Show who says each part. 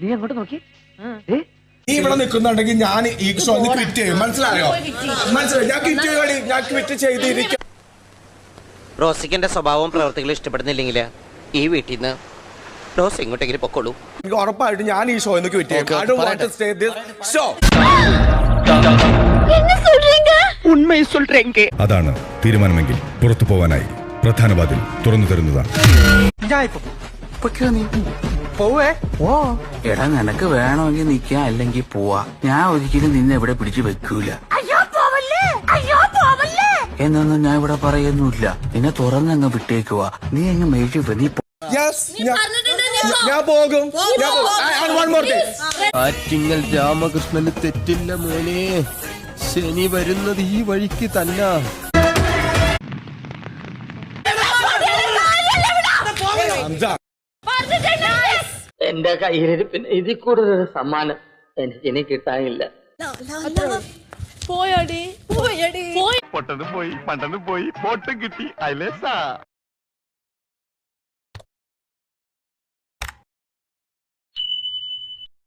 Speaker 1: നീ അങ്ങോട്ട് നോക്കി.
Speaker 2: നീ ഇവിടെ നിൽക്കുന്നുണ്ടെങ്കിൽ ഞാൻ ഈ ഷോ ഒന്ന് ക്വിറ്റ് ചെയ്യും. മനസ്സിലായോ? മനസ്സിലായോ? ഞാൻ ക്വിറ്റ് ചെയ്യുവാടി ഞാൻ ക്വിറ്റ് ചെയ്തിരിക്കും
Speaker 3: റോസിക്ക് സ്വഭാവവും പ്രവർത്തികളും ഇഷ്ടപ്പെടുന്നില്ലെങ്കിൽ ഈ വീട്ടിൽ നിന്ന് റോസ് ഇങ്ങോട്ടെങ്കിലും പൊക്കോളൂ.
Speaker 2: എനിക്ക് ഉറപ്പായിട്ട് ഞാൻ ഈ ഷോ ഒന്ന് ക്വിറ്റ് ചെയ്യും. I don't want to stay this show.
Speaker 4: അതാണ് തീരുമാനമെങ്കിൽ പുറത്തു പോവാനായി. പ്രധാന വാതിൽ തുറന്നു തരുന്നതാണ്.
Speaker 5: എടാ നിനക്ക് വേണമെങ്കിൽ നിക്ക അല്ലെങ്കിൽ പോവാ. ഞാൻ ഒരിക്കലും നിന്നെ ഇവിടെ പിടിച്ചു വെക്കൂല. എന്നൊന്നും ഞാൻ ഇവിടെ പറയുന്നില്ല നിന്നെ തുറന്നങ്ങ് വിട്ടേക്കുക നീ അങ്ങ് മേടിച്ചു നീ
Speaker 2: ഞാൻ- പോകും.
Speaker 6: ആറ്റിങ്ങൽ രാമകൃഷ്ണന് തെറ്റില്ല മോനെ. ശനി വരുന്നത് ഈ വഴിക്ക് തന്നെ.
Speaker 3: എന്റെ കയ്യിലിരിപ്പിന് ഇതിൽ കൂടുതൽ സമ്മാനം എനിക്ക് ഇനി കിട്ടാനില്ല.
Speaker 7: പോയടി പോയടി.
Speaker 6: പൊട്ടത് പോയി പണ്ടത് പോയി ബോട്ടും കിട്ടി അയലേസാ